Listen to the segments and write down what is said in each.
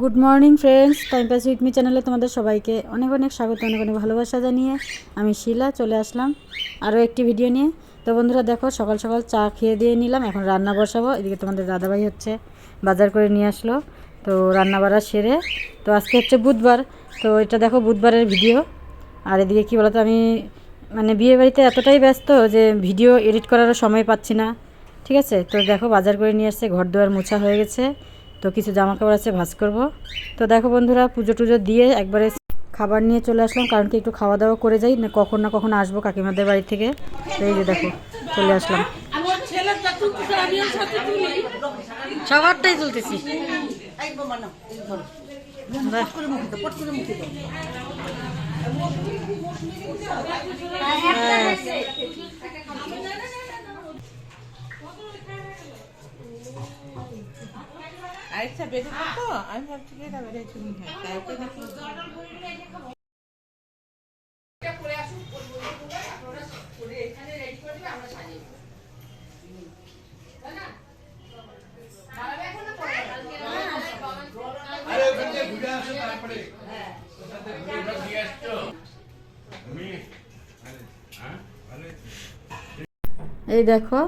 Good morning friends time pass with me চ্যানেলে তোমাদের সবাইকে অনেক অনেক স্বাগত, অনেক অনেক ভালোবাসা জানিয়ে আমি শিলা চলে আসলাম আরও একটি ভিডিও নিয়ে। তো বন্ধুরা দেখো, সকাল সকাল চা খেয়ে দিয়ে নিলাম, এখন রান্না বসাবো। এদিকে তোমাদের দাদাভাই হচ্ছে বাজার করে নিয়ে আসলো, তো রান্না বাড়া সেরে। তো আজকে হচ্ছে বুধবার, তো এটা দেখো বুধবারের ভিডিও আর এদিকে কী বলতো, আমি মানে বিয়ে বাড়িতে এতটাই ব্যস্ত যে ভিডিও এডিট করারও সময় পাচ্ছি না, ঠিক আছে? তো দেখো বাজার করে নিয়ে আসছে ঘর দুয়ার মোছা হয়ে গেছে। তো কিছু জামা কাপড় আছে ভাজ করব। তো দেখো বন্ধুরা পুজো টুজো দিয়ে একবারে খাবার নিয়ে চলে আসলাম কারণ কি একটু খাওয়া দাওয়া করে যাই না কখন না কখন আসব কাকিমাদের বাড়ি থেকে। তো এই যে দেখো চলে আসলাম। সবারটাই তুলতেছি। আরেকটা বেরোবো তো আমি ভাবছি কি এটা বেরিয়েছি হ্যাঁ। তারপরে। দেখি এই দেখো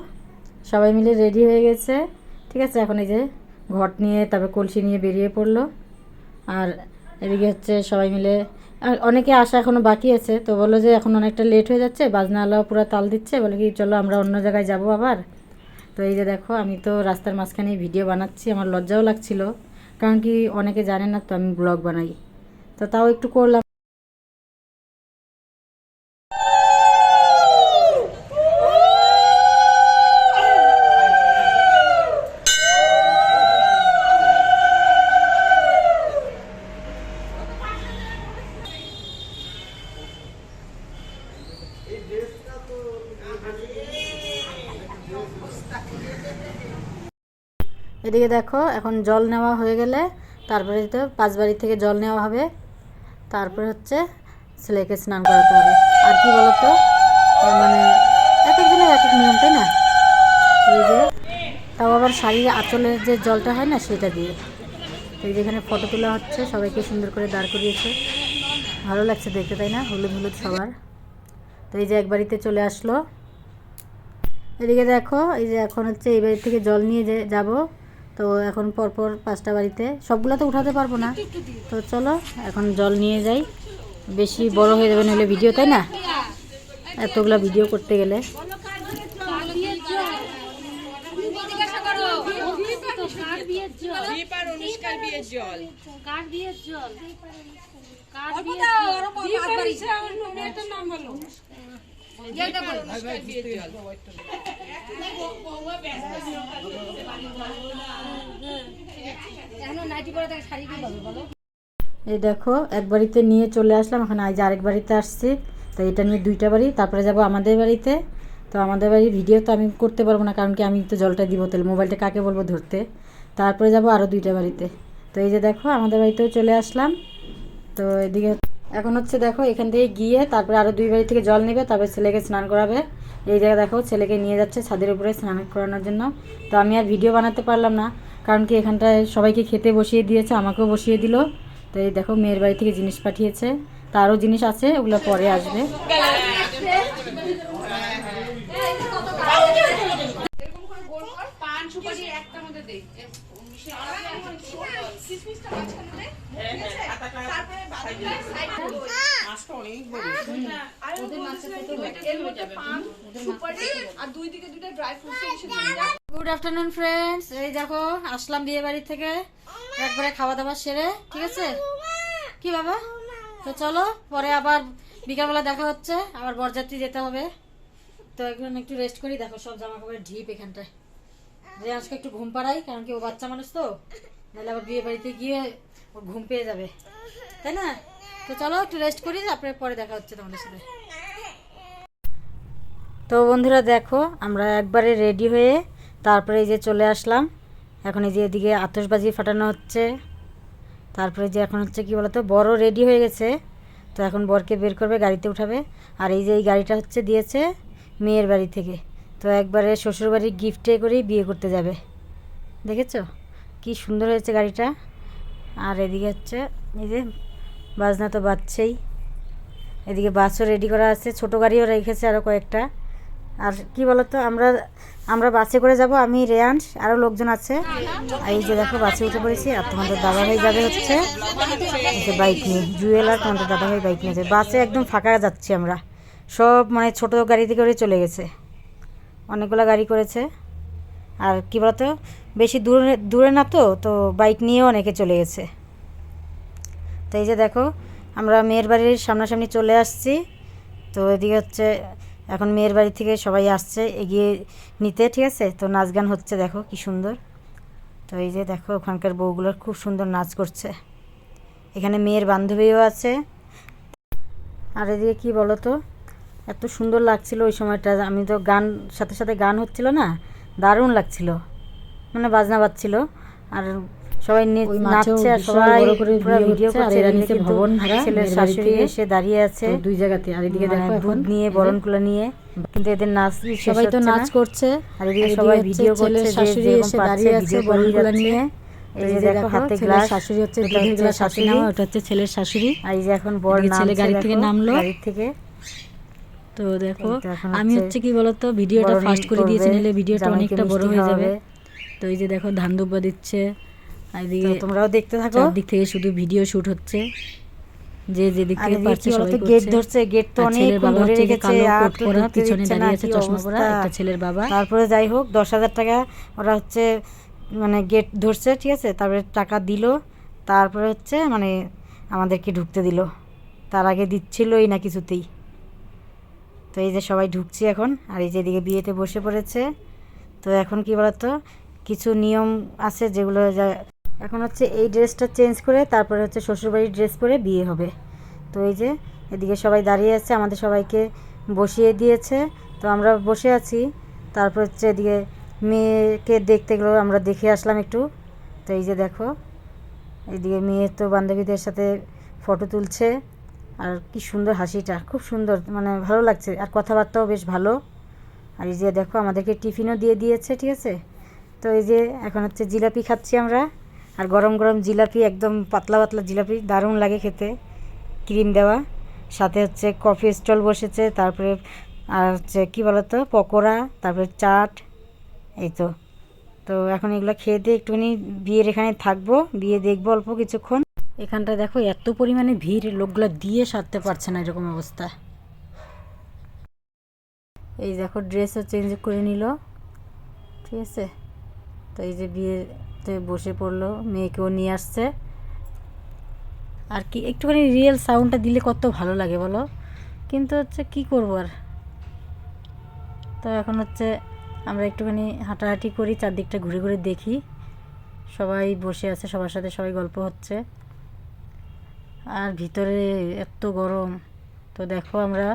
সবাই মিলে রেডি হয়ে গেছে। ঠিক আছে এখন এই যে ঘট নিয়ে, তারপর কলসি নিয়ে বেরিয়ে পড়ল। আর এদিকে হচ্ছে সবাই মিলে, আর অনেকে আসা এখনও বাকি আছে, তো বলল যে এখন অনেকটা লেট হয়ে যাচ্ছে, বাজনাওয়ালাও পুরো তাল দিচ্ছে, বলে কি চলো আমরা অন্য জায়গায় যাব আবার। তো এই যে দেখো, আমি তো রাস্তার মাঝখানে ভিডিও বানাচ্ছি, আমার লজ্জাও লাগছিল। কারণ কি অনেকে জানে না তো আমি ব্লগ বানাই। তো তাও একটু করলাম। এদিকে দেখো, এখন জল নেওয়া হয়ে গেলে তারপরে তো পাঁচ বাড়ি থেকে জল নেওয়া হবে। তারপরে হচ্ছে ছেলেকে স্নান করাতে হবে। আর কি বলতো? মানে এক একজনের এক এক নিয়ম, তাই না? এই যে, তাও আবার শাড়ির আঁচলের যে জলটা হয় না, সেটা দিয়ে। এই যেখানে ফটো তোলা হচ্ছে, সবাইকে সুন্দর করে দাঁড় করিয়েছে। ভালো লাগছে দেখতে, তাই না? হলুদ হলুদ সবার। তো এই যে এক বাড়িতে চলে আসলো। এদিকে দেখো, এই যে এখন হচ্ছে এই বাড়ি থেকে জল নিয়ে যে যাব। তো এখন পরপর পাঁচটা বাড়িতে। সবগুলো তো উঠাতে পারব না। তো চলো এখন জল নিয়ে যাই। বেশি বড় হয়ে যাবে নইলে ভিডিও তাই না? এতগুলো ভিডিও করতে গেলে। জল। এই দেখো, এক বাড়িতে নিয়ে চলে আসলাম। এখন আজ আরেক বাড়িতে আসছি। তো এটা নিয়ে দুইটা বাড়ি, তারপরে যাব আমাদের বাড়িতে। তো আমাদের বাড়ির ভিডিও তো আমি করতে পারব না, কারণ কি আমি তো জলটা দিব, তাহলে মোবাইলটা কাকে বলব ধরতে? তারপরে যাব আরও দুইটা বাড়িতে। তো এই যে দেখো, আমাদের বাড়িতেও চলে আসলাম। তো এদিকে এখন হচ্ছে দেখো, এখান থেকে গিয়ে তারপরে আরও দুই বাড়ি থেকে জল নেবে, তারপরে ছেলেকে স্নান করাবে। এই জায়গায় দেখো ছেলেকে নিয়ে যাচ্ছে ছাদের উপরে স্নান করানোর জন্য। তো আমি আর ভিডিও বানাতে পারলাম না কারণ কি এখানটায় সবাইকে খেতে বসিয়ে দিয়েছে আমাকেও বসিয়ে দিল। তো এই দেখো মেয়ের বাড়ি থেকে জিনিস পাঠিয়েছে তারও জিনিস আছে ওগুলো পরে আসবে। মাছটা অনেক বড় গুড আফটারনুন ফ্রেন্ডস এই দেখো আসলাম বিয়ে বাড়ি থেকে। একবারে খাওয়া দাওয়া সেরে ঠিক আছে? কি বাবা? তো চলো পরে আবার বিকালবেলা দেখা হচ্ছে। আবার বরযাত্রী যেতে হবে। তো এখন একটু রেস্ট করি। দেখো সব জামা কাপড়ের ঢিপ এখানটায়। যে আজকে একটু ঘুম পাড়াই কারণ কি ও বাচ্চা মানুষ তো। নাহলে আবার বিয়ে বাড়িতে গিয়ে ওর ঘুম পেয়ে যাবে। তাই না? তো চলো একটু রেস্ট করি তারপরে পরে দেখা হচ্ছে তোমাদের সাথে। তো বন্ধুরা দেখো, আমরা একবারে রেডি হয়ে তারপরে এই যে চলে আসলাম। এখন এই যে এদিকে আতশবাজি ফাটানো হচ্ছে। তারপরে যে এখন হচ্ছে কি বলতো বড় রেডি হয়ে গেছে। তো এখন বরকে বের করবে, গাড়িতে উঠাবে। আর এই যে এই গাড়িটা হচ্ছে দিয়েছে মেয়ের বাড়ি থেকে। তো একবারে শ্বশুরবাড়ির গিফটে করেই বিয়ে করতে যাবে। দেখেছ? কি সুন্দর হয়েছে গাড়িটা। আর এদিকে হচ্ছে, এই যে বাজনা তো বাজছেই। এদিকে বাসও রেডি করা আছে, ছোটো গাড়িও রেখেছে আরও কয়েকটা। আর কি বলতো, আমরা আমরা বাসে করে যাব, আমি রেয়ান্স আরও লোকজন আছে। এই যে দেখো, বাসে উঠে পড়েছি, আর তোমাদের দাদাভাই যাবে হচ্ছে। বাইক নিয়ে জুয়েল আর তোমাদের দাদাভাই বাইক নিয়ে যাবে। বাসে একদম ফাঁকা যাচ্ছি আমরা। সব মানে ছোটো গাড়িতে করে চলে গেছে। অনেকগুলো গাড়ি করেছে। আর কি বলতো, বেশি দূরে দূরে না তো তো বাইক নিয়েও অনেকে চলে গেছে। তো এই যে দেখো, আমরা মেয়ের বাড়ির সামনাসামনি চলে আসছি। তো এদিকে হচ্ছে এখন মেয়ের বাড়ি থেকে সবাই আসছে, এগিয়ে নিতে, ঠিক আছে? তো নাচ গান হচ্ছে, দেখো কি সুন্দর। তো এই যে দেখো, ওখানকার বউগুলোর খুব সুন্দর নাচ করছে। এখানে মেয়ের বান্ধবীও আছে। আর এদিকে কি বলো তো এত সুন্দর লাগছিল ওই সময়টা। আমি তো গান, সাথে সাথে গান হচ্ছিল না, দারুণ লাগছিল। মানে বাজনা বাজছিল। আর সবাই নাচছে আর সবাই ভিডিও করছে এরা নিচে ভবন ভাড়া, ছেলের শাশুড়ি এসে দাঁড়িয়ে আছে। দুই জায়গাতে আর এদিকে মানে দেখো দুধ নিয়ে বরণকুলা নিয়ে কিন্তু এদের নাচ সবাই তো নাচ করছে আর এদিকে সবাই ভিডিও করছে শাশুড়ি এসে দাঁড়িয়ে আছে বরণকুলা নিয়ে। এই যে দেখো হাতে গ্লাস শাশুড়ি হচ্ছে দুধের গ্লাস শাশুড়ি নেওয়া ওটা হচ্ছে ছেলের শাশুড়ি। আর এই যে এখন বর ছেলে গাড়ি থেকে নামলো। গাড়ি থেকে। তো দেখো আমি হচ্ছে কি বলতো ভিডিওটা বরণ ফাস্ট করে দিয়েছি করবে, নিলে ভিডিওটা অনেকটা বড় হয়ে যাবে। তো এই যে দেখো ধান দুব্বা দিচ্ছে। তোমরাও দেখতে থাকো। চারদিক থেকে শুধু ভিডিও শুট হচ্ছে। যে যে দিক থেকে পারছে সবাই বলতো গেট ধরছে গেট তো অনেক ধরে রেখেছে কালো আর পরা পিছনে দাঁড়িয়ে আছে চশমা পরা একটা ছেলের বাবা। তারপরে যাই হোক দশ হাজার টাকা ওরা হচ্ছে মানে গেট ধরছে ঠিক আছে? তারপরে টাকা দিল। তারপরে হচ্ছে মানে আমাদেরকে ঢুকতে দিল। তার আগে দিচ্ছিলই না কিছুতেই। তো এই যে সবাই ঢুকছি এখন আর এই যে এদিকে বিয়েতে বসে পড়েছে। তো এখন কি বলতো কিছু নিয়ম আছে যেগুলো যা- এখন হচ্ছে এই ড্রেসটা চেঞ্জ করে তারপরে হচ্ছে শ্বশুরবাড়ির ড্রেস পরে বিয়ে হবে। তো এই যে এদিকে সবাই দাঁড়িয়ে আছে, আমাদের সবাইকে বসিয়ে দিয়েছে। তো আমরা বসে আছি। তারপর হচ্ছে এদিকে মেয়েকে দেখতে গেলেও আমরা দেখে আসলাম একটু। তো এই যে দেখো, এদিকে মেয়ের তো বান্ধবীদের সাথে ফটো তুলছে। আর কি সুন্দর হাসিটা, খুব সুন্দর মানে ভালো লাগছে। আর কথাবার্তাও বেশ ভালো। আর এই যে দেখো, আমাদেরকে টিফিনও দিয়ে দিয়েছে, ঠিক আছে? তো এই যে এখন হচ্ছে জিলাপি খাচ্ছি আমরা। আর গরম গরম জিলাপি, একদম পাতলা পাতলা জিলাপি, দারুণ লাগে খেতে। ক্রিম দেওয়া। সাথে হচ্ছে কফি স্টল বসেছে, তারপরে আর হচ্ছে কী বলতো, পকোড়া, তারপরে চাট, এই তো। তো এখন এগুলো খেয়ে দিয়ে একটুখানি বিয়ের এখানে থাকব, বিয়ে দেখব অল্প কিছুক্ষণ। এখানটা দেখো, এত পরিমাণে ভিড়, লোকগুলো দিয়ে সারতে পারছে না এরকম অবস্থা। এই দেখো ড্রেসও চেঞ্জ করে নিল। ঠিক আছে? তো এই যে বিয়েতে বসে পড়ল, মেয়েকেও নিয়ে আসছে। আর কি, একটুখানি রিয়েল সাউন্ডটা দিলে কত ভালো লাগে বলো? কিন্তু হচ্ছে কি করব আর? তো এখন হচ্ছে আমরা একটুখানি হাঁটাহাঁটি করি, চারদিকটা ঘুরে ঘুরে দেখি। সবাই বসে আছে, সবার সাথে সবাই গল্প হচ্ছে। আর ভিতরে এত গরম। তো দেখো আমরা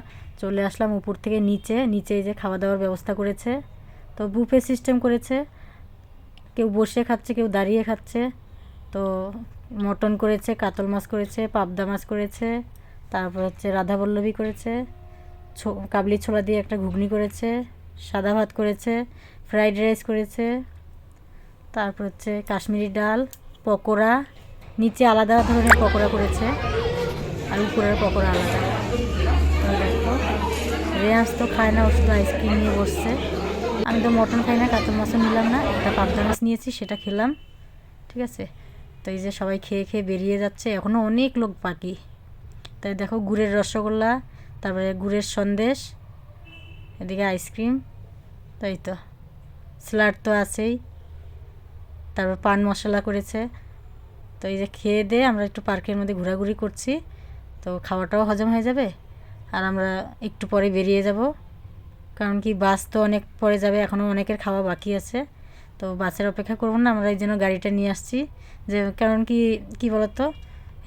চলে আসলাম উপর থেকে নিচে নিচে যে খাওয়া দাওয়ার ব্যবস্থা করেছে। তো বুফে সিস্টেম করেছে। কেউ বসে খাচ্ছে, কেউ দাঁড়িয়ে খাচ্ছে। তো মটন করেছে, কাতল মাছ করেছে, পাবদা মাছ করেছে, তারপর হচ্ছে রাধাবল্লভী করেছে কাবলি ছোলা দিয়ে একটা ঘুগনি করেছে, সাদা ভাত করেছে, ফ্রাইড রাইস করেছে, তারপর হচ্ছে কাশ্মীরি ডাল, পকোড়া, নিচে আলাদা ধরনের পকোড়া করেছে আর উপরের পকোড়া আলাদা। রেয়াজ তো খায় না ওষুধ আইসক্রিম নিয়ে বসছে। আমি তো মটন খাই না কাতল মাছও নিলাম না, একটা পাবদা মাছ নিয়েছি, সেটা খেলাম, ঠিক আছে? তো এই যে সবাই খেয়ে খেয়ে বেরিয়ে যাচ্ছে এখনও অনেক লোক বাকি। তাই দেখো গুড়ের রসগোল্লা, তারপরে গুড়ের সন্দেশ, এদিকে আইসক্রিম, তাই তো। স্যালাড তো আছেই। তারপর পান মশলা করেছে। তো এই যে খেয়ে দিয়ে আমরা একটু পার্কের মধ্যে ঘোরাঘুরি করছি, তো খাওয়াটাও হজম হয়ে যাবে, আর আমরা একটু পরে বেরিয়ে যাব। কারণ কি বাস তো অনেক পরে যাবে এখনও অনেকের খাওয়া বাকি আছে। তো বাসের অপেক্ষা করব না, আমরা এই জন্য গাড়িটা নিয়ে আসছি। যে কারণ কি কি বলতো?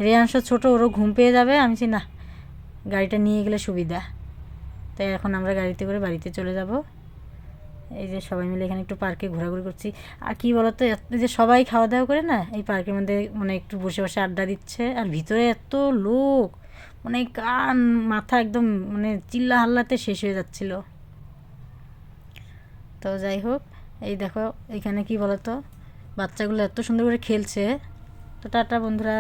রেয়াংশ ছোটো, ওরও ঘুম পেয়ে যাবে। আমি না, গাড়িটা নিয়ে গেলে সুবিধা। তাই এখন আমরা গাড়িতে করে বাড়িতে চলে যাব। এই যে সবাই মিলে এখানে একটু পার্কে ঘোরাঘুরি করছি। আর কি বলতো যে সবাই খাওয়া দাওয়া করে না, এই পার্কের মধ্যে মানে একটু বসে বসে আড্ডা দিচ্ছে। আর ভিতরে এত লোক মানে কান, মাথা একদম মানে চিল্লা হাল্লাতে শেষ হয়ে যাচ্ছিল। তো যাই হোক, এই দেখো, এখানে কি বলতো? বাচ্চাগুলো এত সুন্দর করে খেলছে। তো টাটা বন্ধুরা।